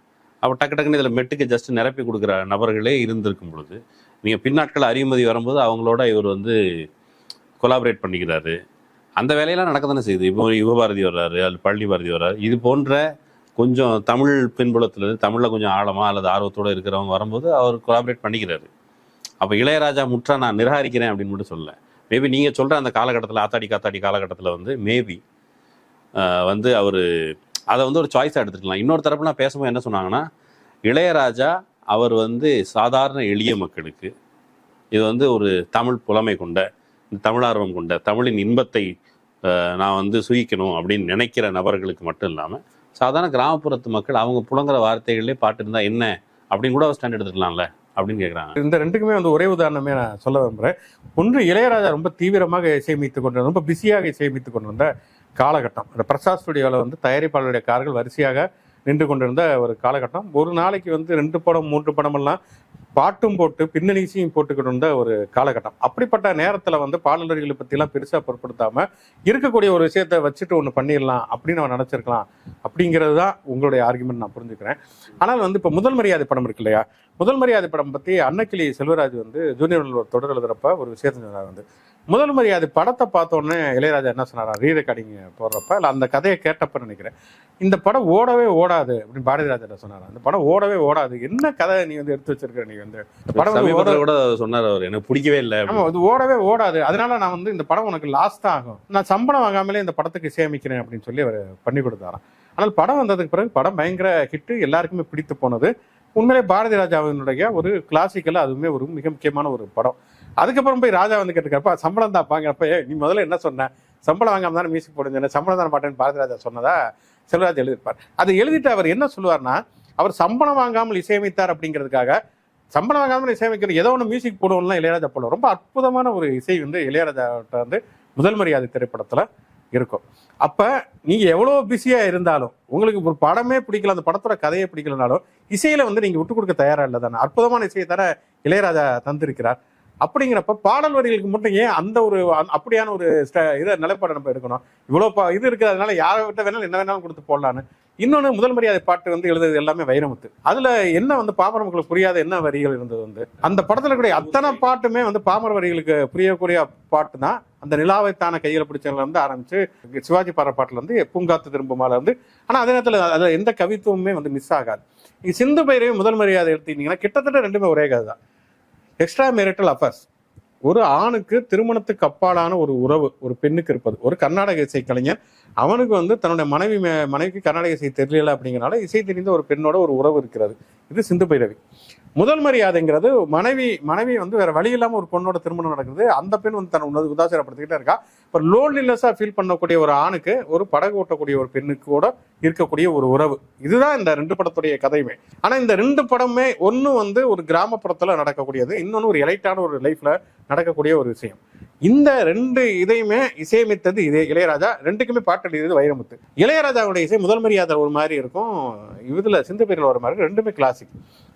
அப்போ டக்கு டக்குன்னு இதில் மெட்டுக்கு ஜஸ்ட் நிரப்பி கொடுக்குற நபர்களே இருந்திருக்கும் பொழுது நீங்கள் பின்னாட்கள் அறிமதி வரும்போது அவங்களோட இவர் வந்து கொலாபரேட் பண்ணிக்கிறாரு. அந்த வேலையெல்லாம் நடக்க தானே செய்யுது? இப்போ யுவபாரதி வர்றாரு அல்லது பழனி பாரதி வர்றாரு. இது போன்ற கொஞ்சம் தமிழ் பின்புலத்திலிருந்து தமிழில் கொஞ்சம் ஆழமாக அல்லது ஆர்வத்தோடு இருக்கிறவங்க வரும்போது அவர் கொலாபரேட் பண்ணிக்கிறாரு. அப்போ இளையராஜா முற்றா நான் நிராகரிக்கிறேன் அப்படின்னு மட்டும் சொல்லலை. மேபி நீங்கள் சொல்கிற அந்த காலகட்டத்தில் ஆத்தாடி காத்தாடி காலகட்டத்தில் வந்து மேபி வந்து அவர் அதை வந்து ஒரு சாய்ஸாக எடுத்துக்கலாம். இன்னொரு தரப்புலாம் பேசும்போது என்ன சொன்னாங்கன்னா இளையராஜா அவர் வந்து சாதாரண எளிய மக்களுக்கு இது வந்து ஒரு தமிழ் புலமை கொண்ட தமிழார்வம் கொண்ட தமிழின் இன்பத்தை நான் வந்து சுயிக்கணும் அப்படின்னு நினைக்கிற நபர்களுக்கு மட்டும் இல்லாமல் சாதாரண கிராமப்புறத்து மக்கள் அவங்க புலங்குற வார்த்தைகளே பாட்டு இருந்தால் என்ன அப்படின்னு கூட ஸ்டாண்ட் எடுத்துக்கலாம்ல அப்படின்னு கேட்குறாங்க இந்த ரெண்டுக்குமே வந்து ஒரே உதாரணமே நான் சொல்ல விரும்புகிறேன் ஒன்று இளையராஜா ரொம்ப தீவிரமாக இசையமைத்து கொண்டு ரொம்ப பிஸியாக இசையமைத்து கொண்டிருந்த காலகட்டம். அந்த பிரசாத் ஸ்டுடியோவில் வந்து தயாரிப்பாளருடைய கார்கள் வரிசையாக நின்று கொண்டிருந்த ஒரு காலகட்டம். ஒரு நாளைக்கு வந்து ரெண்டு படம் மூன்று படமெல்லாம் பாட்டும் போட்டு பின்னணிசையும் போட்டுக்கிட்டு இருந்த ஒரு காலகட்டம். அப்படிப்பட்ட நேரத்தில் வந்து பாடலர்களை பற்றிலாம் பெருசாக பொருட்படுத்தாம இருக்கக்கூடிய ஒரு விஷயத்த வச்சுட்டு ஒன்று பண்ணிடலாம் அப்படின்னு அவன் நினச்சிருக்கலாம் அப்படிங்கிறது தான் உங்களுடைய ஆர்குமெண்ட் நான் புரிஞ்சுக்கிறேன். ஆனால் வந்து இப்போ முதல் மரியாதை படம் இருக்கு இல்லையா? முதல் மரியாதை படம் பற்றி அன்னக்கிளி செல்வராஜ் வந்து ஜூனியர் ஒரு தொடர் எழுதுறப்ப ஒரு விஷயத்தை சொன்னார் வந்து. முதல் மரியாதை படத்தை பார்த்த உடனே இளையராஜா என்ன சொன்னாரா ரீ ரெக்கார்டிங் போடுறப்ப இல்லை அந்த கதையை கேட்டப்ப நினைக்கிறேன். இந்த படம் ஓடவே ஓடாது அப்படின்னு பாரதி ராஜா சொன்னாரா அந்த படம் ஓடவே ஓடாது. என்ன கதை நீ வந்து எடுத்து வச்சிருக்க நீ வந்து? இந்த படம் ஓட சொன்னார் அவர் எனக்கு பிடிக்கவே இல்லை ஆமா இது ஓடவே ஓடாது. அதனால நான் வந்து இந்த படம் உனக்கு லாஸ் தான் ஆகும். நான் சம்பளம் வாங்காமலே இந்த படத்துக்கு சேமிக்கிறேன் அப்படின்னு சொல்லி அவர் பண்ணி கொடுத்தாராம். ஆனால் படம் வந்ததுக்கு பிறகு படம் பயங்கர ஹிட்டு எல்லாருக்குமே பிடித்து போனது. உண்மையிலே பாரதி ராஜாவினுடைய ஒரு கிளாசிக்கல் அதுவுமே ஒரு மிக முக்கியமான ஒரு படம். அதுக்கப்புறம் போய் ராஜா வந்து கேட்டுக்கிறப்ப சம்பளம் தான் பாங்கிறப்ப நீ முதல்ல என்ன சொன்ன? சம்பளம் வாங்காம தானே மியூசிக் போடுங்க சம்பளம் தானே பாட்டேன்னு பாரதி ராஜா சொன்னதா? செல்வராஜ் எழுதியிருப்பார். அதை எழுதிட்டு அவர் என்ன சொல்லுவார்னா அவர் சம்பளம் வாங்காமல் இசையமைத்தார் அப்படிங்கிறதுக்காக சம்பளம் வாங்காமல் இசையமைக்கிற ஏதோ ஒன்று மியூசிக் போடுவோம்லாம் இளையராஜா போடுவோம் ரொம்ப அற்புதமான ஒரு இசை வந்து இளையராஜாட்ட வந்து முதல் மரியாதை திரைப்படத்தில் இருக்கும். அப்போ நீங்கள் எவ்வளோ பிஸியாக இருந்தாலும் உங்களுக்கு ஒரு படமே பிடிக்கல அந்த படத்தோட கதையை பிடிக்கலனாலும் இசையில வந்து நீங்கள் விட்டு கொடுக்க தயாராக இல்லை தானே? அற்புதமான இசையை தர இளையராஜா தந்திருக்கிறார். அப்படிங்கிறப்ப பாடல் வரிகளுக்கு மட்டும் ஏன் அந்த ஒரு அப்படியான ஒரு ஸ்ட- இதை நிலைப்பாடு நம்ம எடுக்கணும்? இவ்வளோ இது இருக்கிறதுனால அதனால யாரை விட்ட வேணாலும் என்ன வேணாலும் கொடுத்து போடலான்னு. இன்னொன்று முதல் மரியாதை பாட்டு வந்து எழுதுறது எல்லாமே வைரமுத்து. அதுல என்ன வந்து பாமர மக்களுக்கு புரியாத என்ன வரிகள் இருந்தது வந்து? அந்த படத்துல கூடிய அத்தனை பாட்டுமே வந்து பாமர வரிகளுக்கு புரியக்கூடிய பாட்டு தான் அந்த நிலாவைத்தான கையில பிடிச்சதுல இருந்து ஆரம்பிச்சு சிவாஜி பாடுற பாட்டுல இருந்து பூங்காத்து திரும்புமால இருந்து. ஆனா அதே நேரத்தில் அதுல எந்த கவித்துவமுமே வந்து மிஸ் ஆகாது. நீங்க சிந்து பயிரையும் முதல் மரியாதை எடுத்தீங்கன்னா கிட்டத்தட்ட ரெண்டுமே ஒரே கதை தான். எக்ஸ்ட்ரா மேரிட்டல் அஃபேர்ஸ் ஒரு ஆணுக்கு திருமணத்துக்கு அப்பாலான ஒரு உறவு ஒரு பெண்ணுக்கு இருப்பது. ஒரு கர்நாடக இசை கலைஞர் அவனுக்கு வந்து தன்னுடைய மனைவி மே- மனைவிக்கு கர்நாடக இசை தெரியல அப்படிங்கிறனால இசை தெரிந்த ஒரு பெண்ணோட ஒரு உறவு இருக்கிறது. இது சிந்து பைரவி. முதல் மரியாதைங்கிறது மனைவி மனைவி வந்து வேற வழி இல்லாமல் ஒரு பொண்ணோட திருமணம் நடக்குது. அந்த பெண் வந்து தன் உணவு உதாசீனப்படுத்திக்கிட்டே இருக்கா. இப்போ லோன்லினஸா ஃபீல் பண்ணக்கூடிய ஒரு ஆணுக்கு ஒரு படகு ஓட்டக்கூடிய ஒரு பெண்ணுக்கு கூட இருக்கக்கூடிய ஒரு உறவு. இதுதான் இந்த ரெண்டு படத்துடைய கதையுமே. ஆனால் இந்த ரெண்டு படமே ஒன்று வந்து ஒரு கிராமப்புறத்தில் நடக்கக்கூடியது இன்னொன்று ஒரு எலைட்டான ஒரு லைஃப்பில் நடக்கக்கூடிய ஒரு விஷயம். இந்த ரெண்டு இதையுமே இசையமைத்தது இதே இளையராஜா. ரெண்டுக்குமே பாட்டு எழுதியது வைரமுத்து. இளையராஜாவுடைய இசை முதல் மரியாதை ஒரு மாதிரி இருக்கும். இதில் சிந்து பைரவில் ஒரு மாதிரி இருக்கும். ரெண்டுமே கிளாசிக்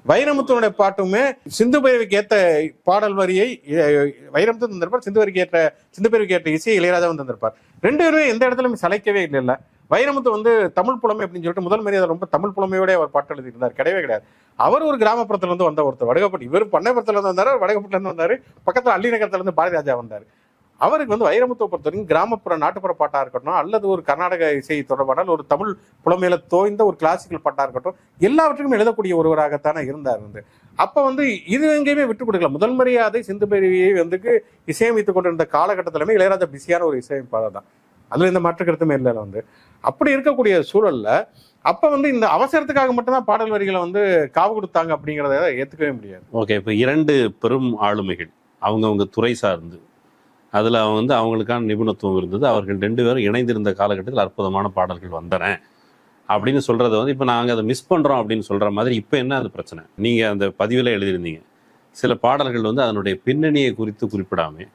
வைரமுத்துனுடைய பாட்டுமே சிந்து பைரவிக்கு ஏற்ற பாடல் வரியை வைரமுத்து தந்திருப்பார் சிந்து வரிக்கு ஏற்ற சிந்து பைரவிக்கு ஏற்ற இசையை இளையராஜாவும் தந்திருப்பார். ரெண்டு பேருமே எந்த இடத்துலயும் சளைக்கவே இல்லை வைரமுத்து வந்து தமிழ் புலமை அப்படின்னு சொல்லிட்டு முதல் மரியாதை ரொம்ப தமிழ் புலமையோட அவர் பாட்டு எழுதியிருந்தார். கிடையவே கிடையாது. அவர் ஒரு கிராமப்புறத்துல இருந்து வந்த ஒருத்தர் வடகப்பட்டு. இவர் பண்ணைப்புறத்துல இருந்து வந்தாரு வடகப்பட்டுல இருந்து வந்தாரு அள்ளி நகரத்துலேருந்து இருந்து வந்தார். அவருக்கு வந்து வைரமுத்துவை பொறுத்த வரைக்கும் கிராமப்புற நாட்டுப்புற பாட்டாக இருக்கட்டும் அல்லது ஒரு கர்நாடக இசை தொடர்பான ஒரு தமிழ் புலமையில தோய்ந்த ஒரு கிளாசிக்கல் பாட்டாக இருக்கட்டும் எல்லாவற்றுக்கும் எழுதக்கூடிய ஒருவராகத்தானே இருந்தார் வந்து. அப்போ வந்து இது எங்கேயுமே விட்டு கொடுக்கல. முதல் மரியாதை சிந்து பேரவியை வந்து இசையமைத்துக் கொண்டிருந்த காலகட்டத்திலுமே இளையராஜா பிஸியான ஒரு இசையமைப்பாளர் தான். அதில் இந்த மாற்று கருத்துமே இல்லை வந்து. அப்படி இருக்கக்கூடிய சூழல்ல அப்போ வந்து இந்த அவசரத்துக்காக மட்டும்தான் பாடல் வரிகளை வந்து காவு கொடுத்தாங்க அப்படிங்கிறத ஏற்றுக்கவே முடியாது. ஓகே இப்போ இரண்டு பெரும் ஆளுமைகள் அவங்கவுங்க துறை சார்ந்து அதில் அவங்க வந்து அவங்களுக்கான நிபுணத்துவம் இருந்தது. அவர்கள் ரெண்டு பேரும் இணைந்திருந்த காலகட்டத்தில் அற்புதமான பாடல்கள் வந்தன. அப்படின்னு சொல்கிறத வந்து இப்போ நாங்கள் அதை மிஸ் பண்ணுறோம் அப்படின்னு சொல்கிற மாதிரி இப்போ என்ன அது பிரச்சனை? நீங்கள் அந்த பதிவில் எழுதியிருந்தீங்க. சில பாடல்கள் வந்து அதனுடைய பின்னணியை குறித்து குறிப்பிடாமல்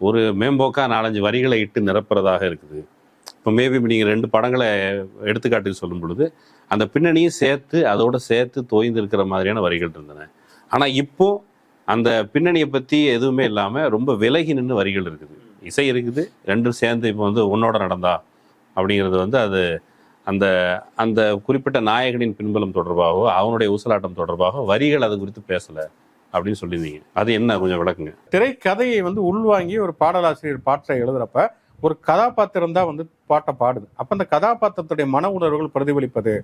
ஒரு மேம்போக்காக நாலஞ்சு வரிகளை இட்டு நிரப்புறதாக இருக்குது. இப்போ மேபி நீங்கள் ரெண்டு படங்களை எடுத்துக்காட்டுக்கு சொல்லும் பொழுது அந்த பின்னணியும் சேர்த்து அதோட சேர்த்து தோய்ந்து இருக்கிற மாதிரியான வரிகள் இருந்தன. ஆனால் இப்போது அந்த பின்னணியை பற்றி எதுவுமே இல்லாமல் ரொம்ப விலகி நின்று வரிகள் இருக்குது. இசை இருக்குது ரெண்டும் சேர்ந்து இப்போ வந்து உன்னோட நடந்தா அப்படிங்கிறது வந்து அது அந்த அந்த குறிப்பிட்ட நாயகனின் பின்பலம் தொடர்பாகவோ அவனுடைய ஊசலாட்டம் தொடர்பாகவோ வரிகள் அது குறித்து பேசலை அப்படின்னு சொல்லியிருந்தீங்க. அது என்ன கொஞ்சம் விளக்குங்க. திரைக்கதையை வந்து உள்வாங்கி ஒரு பாடலாசிரியர் பாட்டை எழுதுறப்ப ஒரு கதாபாத்திரம் தான் வந்து பாட்டை பாடுது. அப்ப அந்த கதாபாத்திரத்துடைய மன உணர்வுகள் பிரதிபலிப்பது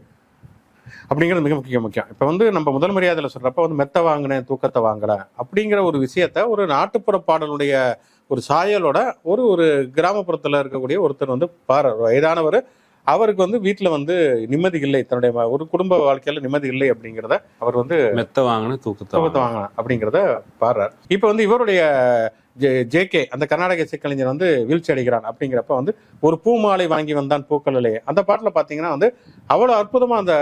அப்படிங்கிறது மிக முக்கிய முக்கியம். இப்ப வந்து நம்ம முதல் மரியாதையில சொல்றப்ப வந்து மெத்த வாங்கினேன் தூக்கத்தை வாங்கலை அப்படிங்கிற ஒரு விஷயத்த ஒரு நாட்டுப்புற பாடலுடைய ஒரு சாயலோட ஒரு ஒரு கிராமப்புறத்துல இருக்கக்கூடிய ஒருத்தர் வந்து பாரு வயதானவர் அவருக்கு வந்து வீட்டுல வந்து நிம்மதி இல்லை. தன்னுடைய ஒரு குடும்ப வாழ்க்கையில நிம்மதி இல்லை அப்படிங்கிறத அவர் வந்து மெத்த வாங்கின தூக்கத்தை தூக்கத்தை வாங்கின. அப்படிங்கிறத பாடுறார். இப்போ வந்து இவருடைய ஜேகே அந்த கர்நாடக இசைக்கலைஞர் வந்து வீழ்ச்சி அடைகிறான் அப்படிங்கிறப்ப வந்து ஒரு பூ மாலை வாங்கி வந்தான் பூக்களிலே. அந்த பாட்டுல பாத்தீங்கன்னா வந்து அவ்வளவு அற்புதமா அந்த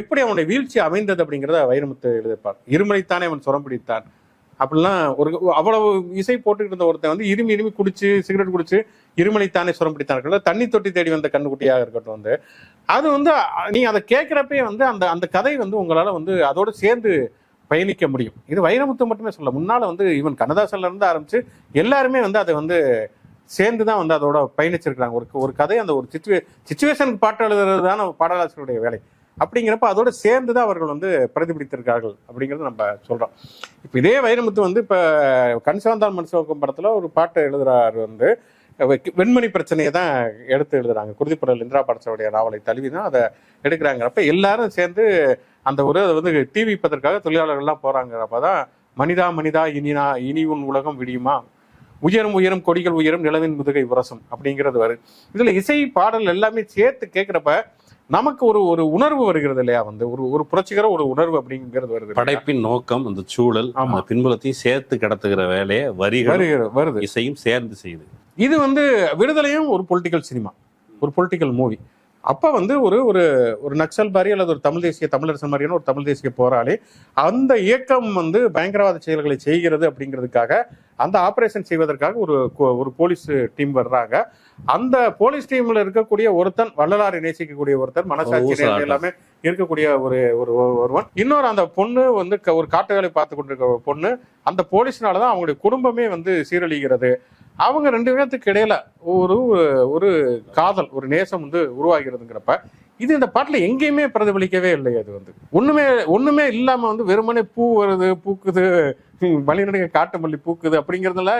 எப்படி அவனுடைய வீழ்ச்சி அமைந்தது அப்படிங்கிறத வைரமுத்து எழுதியிருப்பார். இருமலைத்தானே அவன் சுரம் பிடித்தான். அப்படிலாம் ஒரு அவ்வளவு இசை போட்டுக்கிட்டு இருந்த ஒருத்தன் வந்து இருமி இருமி குடிச்சு சிகரெட் குடிச்சு இருமலைத்தானே சுரம் பிடித்தான் இருக்கட்டும் தண்ணி தொட்டி தேடி வந்த கண்ணுக்குட்டியாக இருக்கட்டும் வந்து. அது வந்து நீ அதை கேட்குறப்பே வந்து அந்த அந்த கதை வந்து உங்களால் வந்து அதோடு சேர்ந்து பயணிக்க முடியும். இது வைரமுத்து மட்டுமே சொல்ல முன்னால் வந்து ஈவன் கண்ணதாசன்ல இருந்து ஆரம்பிச்சு எல்லாருமே வந்து அதை வந்து சேர்ந்து தான் வந்து அதோட பயணிச்சிருக்கிறாங்க. ஒரு ஒரு கதை அந்த ஒரு சிச்சுவே சிச்சுவேஷனுக்கு பாட்டு எழுதுறது தானே பாடலாசிரியருடைய வேலை. அப்படிங்கிறப்ப அதோட சேர்ந்து தான் அவர்கள் வந்து பிரதிபலித்திருக்கார்கள் அப்படிங்கிறத நம்ம சொல்றோம். இப்போ இதே வைரமுத்து வந்து இப்போ கன்சாந்தான் மனுஷோக்கம் படத்துல ஒரு பாட்டு எழுதுகிறார் வந்து வெ- வெண்மணி பிரச்சனையை தான் எடுத்து எழுதுறாங்க. குருதிப்படல் இந்திரா படத்தோடைய நாவலை தழுவி தான் அதை எடுக்கிறாங்கிறப்ப எல்லாரும் சேர்ந்து அந்த ஒரு அதை வந்து டிவிப்பதற்காக வைப்பதற்காக தொழிலாளர்கள்லாம் போறாங்கிறப்ப தான் மனிதா மனிதா இனினா இனி உன் உலகம் விடியுமா? உயரும் உயரும் கொடிகள் உயரும் நிலவின் முதுகை உரசும் அப்படிங்கிறது வரும். இதில் இசை பாடல் எல்லாமே சேர்த்து கேட்குறப்ப நமக்கு ஒரு ஒரு உணர்வு வருகிறது இல்லையா வந்து ஒரு ஒரு புரட்சிகர ஒரு உணர்வு அப்படிங்கிறது வருது? படைப்பின் நோக்கம் அந்த சூழல் ஆமா. அந்த பின்புலத்தையும் சேர்த்து கடத்துகிற வேலையை வரிகள் வருது இசையும் சேர்ந்து செய்யுது இது வந்து விடுதலையும் ஒரு பொலிட்டிக்கல் சினிமா ஒரு பொலிட்டிக்கல் மூவி அப்ப வந்து ஒரு ஒரு ஒரு நக்சல் மாதிரி அல்லது ஒரு தமிழ் தேசிய தமிழரசன் மாதிரியான ஒரு தமிழ் தேசிய போராளி அந்த இயக்கம் வந்து பயங்கரவாத செயல்களை செய்கிறது அப்படிங்கிறதுக்காக அந்த ஆபரேஷன் செய்வதற்காக ஒரு ஒரு போலீஸ் டீம் வர்றாங்க. அந்த போலீஸ் டீம்ல இருக்கக்கூடிய ஒருத்தன் வள்ளலாரை நேசிக்கக்கூடிய ஒருத்தன் மனசாட்சி எல்லாமே இருக்கக்கூடிய ஒரு ஒரு ஒருவன். இன்னொரு அந்த பொண்ணு வந்து ஒரு காட்டு வேலை பார்த்து கொண்டிருக்க பொண்ணு அந்த போலீஸ்னால தான் அவங்களுடைய குடும்பமே வந்து சீரழிகிறது. அவங்க ரெண்டு பேர்த்துக்கு இடையில ஒரு ஒரு காதல் ஒரு நேசம் வந்து உருவாகிறதுங்கிறப்ப இது இந்த பாட்டில் எங்கேயுமே பிரதிபலிக்கவே இல்லை அது வந்து. ஒண்ணுமே ஒண்ணுமே இல்லாம வந்து வெறுமனே பூ வருது பூக்குது மலிநடுங்க காட்டு மல்லி பூக்குது அப்படிங்கிறதுல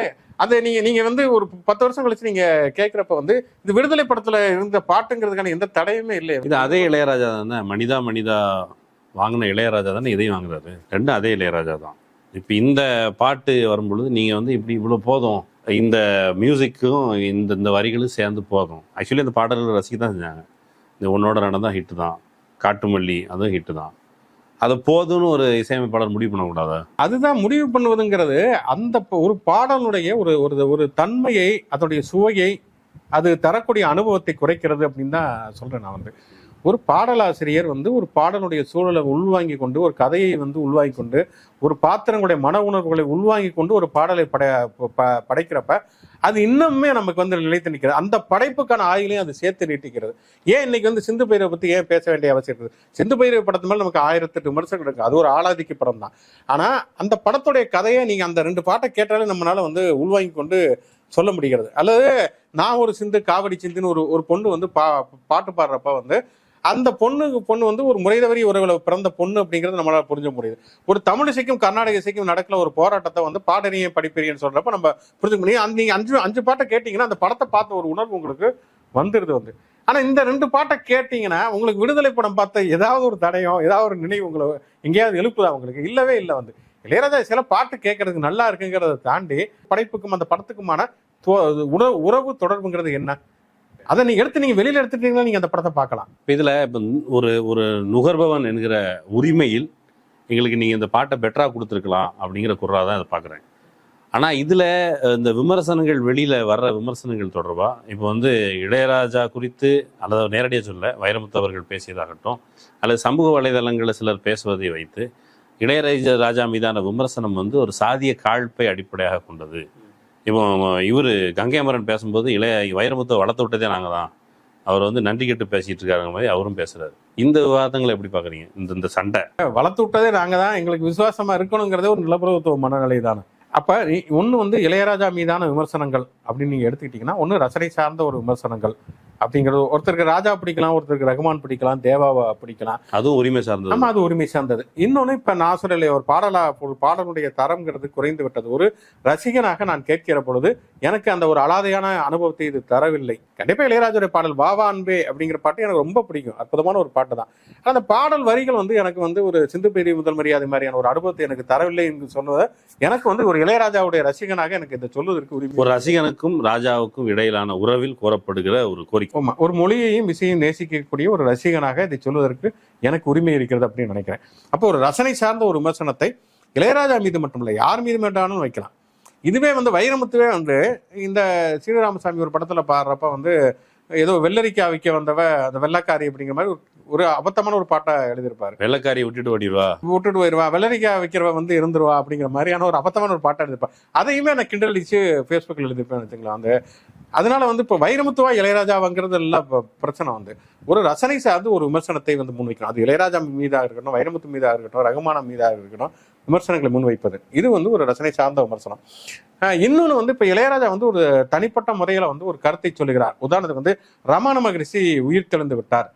அதை நீங்க நீங்க வந்து ஒரு பத்து வருஷம் கழிச்சு நீங்க கேட்கிறப்ப வந்து இது விடுதலை படத்துல இருந்த பாட்டுங்கிறதுக்கான எந்த தடையுமே இல்லை. இது அதே இளையராஜா தானே? மனிதா மனிதா வாங்கின இளையராஜா தானே இதையும் வாங்குறாரு? ரெண்டும் அதே இளையராஜா தான். இப்போ இந்த பாட்டு வரும்பொழுது நீங்கள் வந்து இப்படி இவ்வளோ போதும். இந்த மியூசிக்கும் இந்த இந்த வரிகளும் சேர்ந்து போதும் ஆக்சுவலி அந்த பாடல்கள் ரசிக்க தான் செஞ்சாங்க. இந்த உன்னோட நடந்தான் ஹிட்டு தான். காட்டுமல்லி அதுவும் ஹிட்டு தான். அது போதும்னு ஒரு இசையமைப்பாளர் முடிவு பண்ணக்கூடாது? அதுதான் முடிவு பண்ணுவதுங்கிறது அந்த ஒரு பாடலுடைய ஒரு ஒரு ஒரு தன்மையை அதனுடைய சுவையை அது தரக்கூடிய அனுபவத்தை குறைக்கிறது அப்படின்னு தான் சொல்கிறேன் நான் வந்து. ஒரு பாடலாசிரியர் வந்து ஒரு பாடலுடைய சூழலை உள்வாங்கி கொண்டு ஒரு கதையை வந்து உள்வாங்கி கொண்டு ஒரு பாத்திரங்களுடைய மன உணர்வுகளை உள்வாங்கி கொண்டு ஒரு பாடலை படை ப- படைக்கிறப்ப அது இன்னுமே நமக்கு வந்து நிலைத்து நிற்கிறது. அந்த படைப்புக்கான ஆயுளையும் அது சேர்த்து நீட்டிக்கிறது. ஏன் இன்னைக்கு வந்து சிந்து பைரவை பற்றி ஏன் பேச வேண்டிய அவசியம் இருக்குது? சிந்து பைரவை படத்து மேலே நமக்கு ஆயிரத்தெட்டு விமர்சனம் இருக்குது அது ஒரு ஆளாதிக்கு படம் தான். ஆனால் அந்த படத்துடைய கதையை நீங்கள் அந்த ரெண்டு பாட்டை கேட்டாலே நம்மளால் வந்து உள்வாங்கி கொண்டு சொல்ல முடிகிறது. அல்லது நான் ஒரு சிந்து காவடி சிந்துன்னு ஒரு ஒரு பொண்ணு வந்து பா பாட்டு பாடுறப்ப வந்து அந்த பொண்ணுக்கு பொண்ணு வந்து ஒரு முறைதவரி உறவில் உறவுல பிறந்த பொண்ணு அப்படிங்கிறது நம்மளால புரிஞ்ச முடியுது. ஒரு தமிழ் இசைக்கும் கர்நாடக இசைக்கும் நடக்கல ஒரு போராட்டத்தை வந்து பாடறிய படிப்பெரியன்னு சொல்றப்ப நம்ம புரிஞ்சுக்க முடியும். அந்த நீங்க அஞ்சு அஞ்சு பாட்டை கேட்டீங்கன்னா அந்த படத்தை பார்த்த ஒரு உணர்வு உங்களுக்கு வந்துருது வந்து. ஆனா இந்த ரெண்டு பாட்டை கேட்டீங்கன்னா உங்களுக்கு விடுதலை படம் பார்த்த ஏதாவது ஒரு தடையம் ஏதாவது ஒரு நினைவு உங்களை எங்கேயாவது எழுப்புதா உங்களுக்கு? இல்லவே இல்லை வந்து. இளையராஜா சில பாட்டு கேட்கறதுக்கு நல்லா இருக்குங்கிறத தாண்டி படைப்புக்கும் அந்த படத்துக்குமான தொ- உறவு தொடர்புங்கிறது என்ன? அதை நீங்க எடுத்து நீங்க வெளியில எடுத்துட்டீங்கன்னா நீங்க அந்த படத்தை பார்க்கலாம். இப்போ இதில் இப்போ ஒரு ஒரு நுகர்பவன் என்கிற உரிமையில் எங்களுக்கு நீங்கள் இந்த பாட்டை பெட்டராக கொடுத்துருக்கலாம் அப்படிங்கிற குரலா தான் இதை பார்க்குறேன். ஆனால் இதில் இந்த விமர்சனங்கள் வெளியில் வர்ற விமர்சனங்கள் தொடர்பாக இப்போ வந்து இளையராஜா குறித்து அல்லது நேரடியாக சொல்ல வைரமுத்து அவர்கள் பேசியதாகட்டும் அல்லது சமூக வலைதளங்களில் சிலர் பேசுவதை வைத்து இளையராஜா ராஜா மீதான விமர்சனம் வந்து ஒரு சாதிய காழ்ப்பை அடிப்படையாக கொண்டது. இப்போ இவர் கங்கை அமரன் பேசும்போது இளைய வைரமுத்தை வளர்த்து விட்டதே நாங்கள் தான். அவர் வந்து நன்றி கெட்டு பேசிட்டு இருக்காங்க மாதிரி அவரும் பேசுறாரு. இந்த விவாதங்களை எப்படி பாக்குறீங்க? இந்த இந்த சண்டை. வளர்த்து விட்டதே நாங்க தான். எங்களுக்கு விசுவாசமா இருக்கணுங்கிறதே ஒரு நிலப்பிரபுத்துவ மனநிலை தானே. அப்ப நீ- வந்து இளையராஜா மீதான விமர்சனங்கள் அப்படின்னு நீங்க எடுத்துக்கிட்டீங்கன்னா ஒன்று ரசனை சார்ந்த ஒரு விமர்சனங்கள். அப்படிங்கிறது ஒருத்தருக்கு ராஜா பிடிக்கலாம் ஒருத்தருக்கு ரகுமான் பிடிக்கலாம் தேவாவை பிடிக்கலாம். அதுவும் உரிமை சார்ந்தது. நம்ம அது உரிமை சார்ந்தது. இன்னொன்னு இப்ப நான் சொல்லலையே ஒரு பாடலா ஒரு பாடலுடைய தரம்ங்கிறது குறைந்து விட்டது. ஒரு ரசிகனாக நான் கேட்கிற பொழுது எனக்கு அந்த ஒரு அலாதையான அனுபவத்தை இது தரவில்லை. கண்டிப்பா இளையராஜுடைய பாடல் வாவா அன்பே அப்படிங்கிற பாட்டு எனக்கு ரொம்ப பிடிக்கும். அற்புதமான ஒரு பாட்டு தான். அந்த பாடல் வரிகள் வந்து எனக்கு வந்து ஒரு சிந்து பேரி முதல் மரியாதை மாதிரியான ஒரு அனுபவத்தை எனக்கு தரவில்லை என்று சொல்வதை எனக்கு வந்து ஒரு இளையராஜாவுடைய ரசிகனாக எனக்கு இதை சொல்வதற்கு உரிமை. ஒரு ரசிகனுக்கும் ராஜாவுக்கும் இடையிலான உறவில் கூறப்படுகிற ஒரு கோரிக்கை. ஆமாம் ஒரு மொழியையும் இசையும் நேசிக்கக்கூடிய ஒரு ரசிகனாக இதை சொல்வதற்கு எனக்கு உரிமை இருக்கிறது அப்படின்னு நினைக்கிறேன். அப்போ ஒரு ரசனை சார்ந்த ஒரு விமர்சனத்தை இளையராஜா மீது மட்டுமில்லை யார் மீது வேண்டாலும் வைக்கலாம். இதுவே வந்து வைரமுத்துவே வந்து இந்த ஸ்ரீராமசாமி ஒரு படத்தில் பாடுறப்ப வந்து ஏதோ வெள்ளரிக்காய் விற்க வந்தவ அந்த வெள்ளக்காரி அப்படிங்கிற மாதிரி ஒரு- ஒரு அபத்தமான ஒரு பாட்டை எழுதியிருப்பாரு. வெள்ளக்காரியை விட்டுட்டு ஓடிடுவா. விட்டுட்டு போயிடுவா வெள்ளரிக்காய் வைக்கிறவ வந்து இருந்துருவா அப்படிங்கிற மாதிரியான ஒரு அபத்தமான ஒரு பாட்டை எழுதியிருப்பா அதையுமே நான் கிண்டல் அடிச்சு ஃபேஸ்புக்கில் எழுதியிருப்பேன் வச்சுங்களேன். அந்த அதனால வந்து இப்போ வைரமுத்துவா இளையராஜாங்கிறது எல்லாம் இப்போ பிரச்சனை வந்து. ஒரு ரசனை சார்ந்து ஒரு விமர்சனத்தை வந்து முன்வைக்கணும். அது இளையராஜா மீதாக இருக்கட்டும் வைரமுத்து மீதாக இருக்கட்டும் ரகுமானம் மீதாக இருக்கட்டும் விமர்சனங்களை முன்வைப்பது. இது வந்து ஒரு ரசனை சார்ந்த விமர்சனம். ஆஹ் இன்னொன்னு வந்து இப்போ இளையராஜா வந்து ஒரு தனிப்பட்ட முறையில் வந்து ஒரு கருத்தை சொல்லுகிறார். உதாரணத்துக்கு வந்து ரமண மகரிஷி உயிர் தெழுந்து விட்டார்.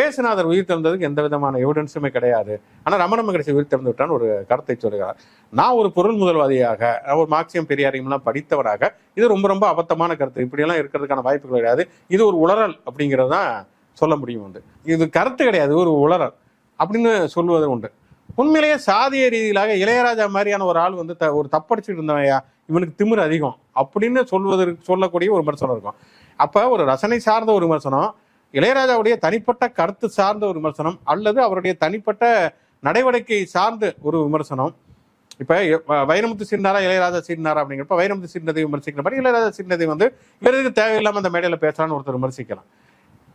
ஏசுநாதர் உயிர் திறந்ததுக்கு எந்த விதமான எவிடன்ஸுமே கிடையாது. ஆனால் ரமண மகரிஷி உயிர் திறந்து விட்டான்னு ஒரு கருத்தை சொல்கிறார் நான் ஒரு பொருள் முதல்வாதியாக ஒரு மார்க்சியம் பெரியாரையும்லாம் படித்தவராக இது ரொம்ப ரொம்ப அபத்தமான கருத்து. இப்படியெல்லாம் இருக்கிறதுக்கான வாய்ப்புகள் கிடையாது. இது ஒரு உளறல் அப்படிங்கிறது தான் சொல்ல முடியும் வந்து இது கருத்து கிடையாது ஒரு உளறல் அப்படின்னு சொல்லுவது உண்டு. உண்மையிலேயே சாதிய ரீதியிலாக இளையராஜா மாதிரியான ஒரு ஆள் வந்து த ஒரு தப்படிச்சுட்டு இருந்தவையா இவனுக்கு திமிர் அதிகம் அப்படின்னு சொல்வதற்கு சொல்லக்கூடிய ஒரு விமர்சனம் இருக்கும். அப்போ ஒரு ரசனை சார்ந்த ஒரு விமர்சனம் இளையராஜாவுடைய தனிப்பட்ட கருத்து சார்ந்த ஒரு விமர்சனம் அல்லது அவருடைய தனிப்பட்ட நடவடிக்கை சார்ந்த ஒரு விமர்சனம். இப்ப வ- வைரமுத்து சீர்னாரா இளையராஜா சீர்னாரா அப்படிங்கிறப்ப வைரமுத்து சீர்னதை விமர்சிக்கிற மாதிரி இளையராஜா சீர்னதை வந்து இவருக்கு தேவையில்லாம அந்த மேடையில பேசலாம்னு ஒருத்தர் விமர்சிக்கலாம்.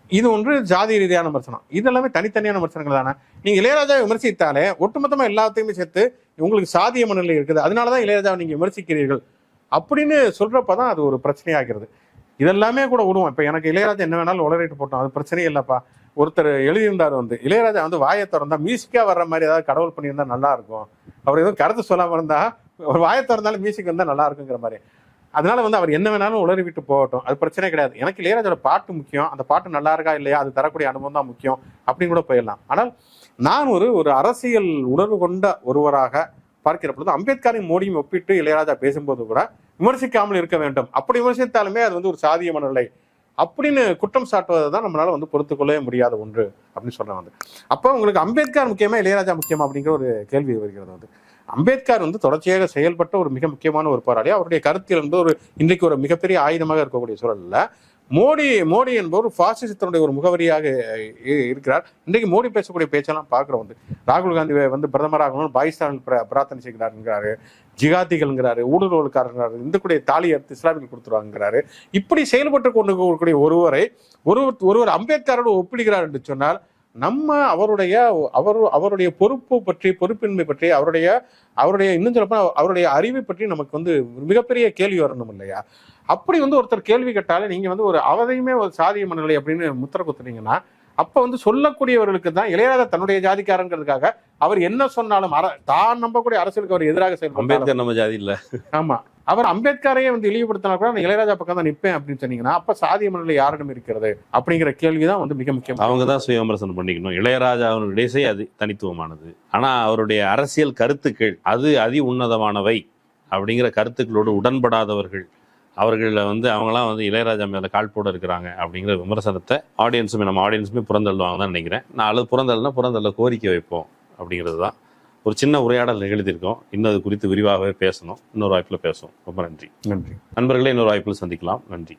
இது ஒன்று ஜாதி ரீதியான விமர்சனம். இது எல்லாமே தனித்தனியான விமர்சனங்கள் தானே. நீங்க இளையராஜாவை விமர்சித்தாலே ஒட்டுமொத்தமா எல்லாத்தையுமே சேர்த்து உங்களுக்கு சாதிய மனநிலை இருக்குது. அதனாலதான் இளையராஜாவை நீங்க விமர்சிக்கிறீர்கள். அப்படின்னு சொல்றப்பதான் அது ஒரு பிரச்சனையாகிறது. இதெல்லாமே கூட விடுவோம். இப்போ எனக்கு இளையராஜா என்ன வேணாலும் உளறிட்டு போட்டோம். அது பிரச்சனையே இல்லைப்பா. ஒருத்தர் எழுதியிருந்தார் வந்து இளையராஜா வந்து வாயை திறந்தா மியூசிக்காக வர்ற மாதிரி ஏதாவது கடவுள் பண்ணியிருந்தா நல்லா இருக்கும். அவர் எதுவும் கருத்து சொல்லாமல் இருந்தா ஒரு வாயை திறந்தாலும் மியூசிக் வந்தால் நல்லா இருக்குங்கிற மாதிரி. அதனால வந்து அவர் என்ன வேணாலும் உளறி விட்டு போகட்டும். அது பிரச்சனை கிடையாது. எனக்கு இளையராஜோட பாட்டு முக்கியம். அந்த பாட்டு நல்லா இருக்கா இல்லையா? அது தரக்கூடிய அனுபவம் தான் முக்கியம். அப்படின்னு கூட போயிடலாம். ஆனால் நான் ஒரு ஒரு அரசியல் உணர்வு கொண்ட ஒருவராக பார்க்கிற பொழுது அம்பேத்கரையும் மோடியும் ஒப்பிட்டு இளையராஜா பேசும்போது கூட விமர்சிக்காமல் இருக்க வேண்டும். அப்படி விமர்சித்தாலுமே அது வந்து ஒரு சாதிய மனநிலை அப்படின்னு குற்றம் சாட்டுவதை தான் நம்மளால வந்து பொறுத்துக்கொள்ளவே முடியாத ஒன்று அப்படின்னு சொல்றேன் வந்து. அப்போ உங்களுக்கு அம்பேத்கர் முக்கியமா இளையராஜா முக்கியமா அப்படிங்கிற ஒரு கேள்வி வருகிறது வந்து. அம்பேத்கர் வந்து தொடர்ச்சியாக செயல்பட்ட ஒரு மிக முக்கியமான ஒரு போராளி. அவருடைய கருத்தில் வந்து ஒரு இன்றைக்கு ஒரு மிகப்பெரிய ஆயுதமாக இருக்கக்கூடிய சூழல்ல மோடி மோடி என்பவர் பாசிசத்தினுடைய ஒரு முகவரியாக இருக்கிறார். இன்றைக்கு மோடி பேசக்கூடிய பேச்செல்லாம் பார்க்குறோம் வந்து ராகுல் காந்தி வந்து பிரதமராகணும்னு பாகிஸ்தான் பிர- பிரார்த்தனை செய்கிறாருங்கிறாரு. ஜிகாதிகள்ங்கிறாரு ஊடுருவல்காரங்கிறாரு இந்துக்குடைய தாலி எடுத்து இஸ்லாமியில் கொடுத்துருவாங்கிறாரு. இப்படி செயல்பட்டு கொண்டு இருக்கக்கூடிய ஒருவரை ஒருவர் ஒருவர் அம்பேத்கரோடு ஒப்பிடுகிறார் என்று சொன்னால் நம்ம அவருடைய அவர் அவருடைய பொறுப்பு பற்றி பொறுப்பின்மை பற்றி அவருடைய அவருடைய இன்னும் சொல்லப்போனால் அவருடைய அறிவை பற்றி நமக்கு வந்து மிகப்பெரிய கேள்வி வரணும் இல்லையா? அப்படி வந்து ஒருத்தர் கேள்வி கேட்டாலே நீங்க வந்து ஒரு அவதையுமே ஒரு சாதிய மனநிலை அப்படின்னு முத்திர குத்துனீங்கன்னா அப்ப வந்து சொல்லக்கூடியவர்களுக்கு தான் இளையராஜா தன்னுடைய ஜாதிக்காரங்கிறதுக்காக அவர் என்ன சொன்னாலும் அர- தான் நம்பக்கூடிய அரசியலுக்கு அவர் எதிராக செயல்பட்டாலும். அம்பேத்கர் நம்ம ஜாதி இல்ல. ஆமா. அவர் அம்பேத்கரையே வந்து இழிவுபடுத்தினா கூட நான் இளையராஜா பக்கம் தான் நிற்பேன் அப்படின்னு சொன்னீங்கன்னா அப்ப சாதிய மனநிலை யாரிடம் இருக்கிறது அப்படிங்கிற கேள்விதான் வந்து மிக முக்கியம் அவங்க தான் சுய விமர்சனம் பண்ணிக்கணும். இளையராஜாவினுடைய இசை அது தனித்துவமானது. ஆனா அவருடைய அரசியல் கருத்துக்கள் அது அதி உன்னதமானவை அப்படிங்கிற கருத்துக்களோடு உடன்படாதவர்கள் அவர்களை வந்து அவங்களாம் வந்து இளையராஜா மேல கால் போட இருக்கிறாங்க அப்படிங்கிற விமர்சனத்தை ஆடியன்ஸுமே நம்ம ஆடியன்ஸுமே புறந்தள்ளுவாங்க தான் நினைக்கிறேன். நான் அல்லது புறந்தள்ளுனா புறந்தள்ள கோரிக்கை வைப்போம் அப்படிங்கிறது தான். ஒரு சின்ன உரையாடல் நிகழ்த்தியிருக்கோம். இன்னும் அது குறித்து விரிவாகவே பேசணும். இன்னொரு வாய்ப்பில் பேசுவோம். ரொம்ப நன்றி. நன்றி. நண்பர்களே இன்னொரு வாய்ப்பில் சந்திக்கலாம். நன்றி.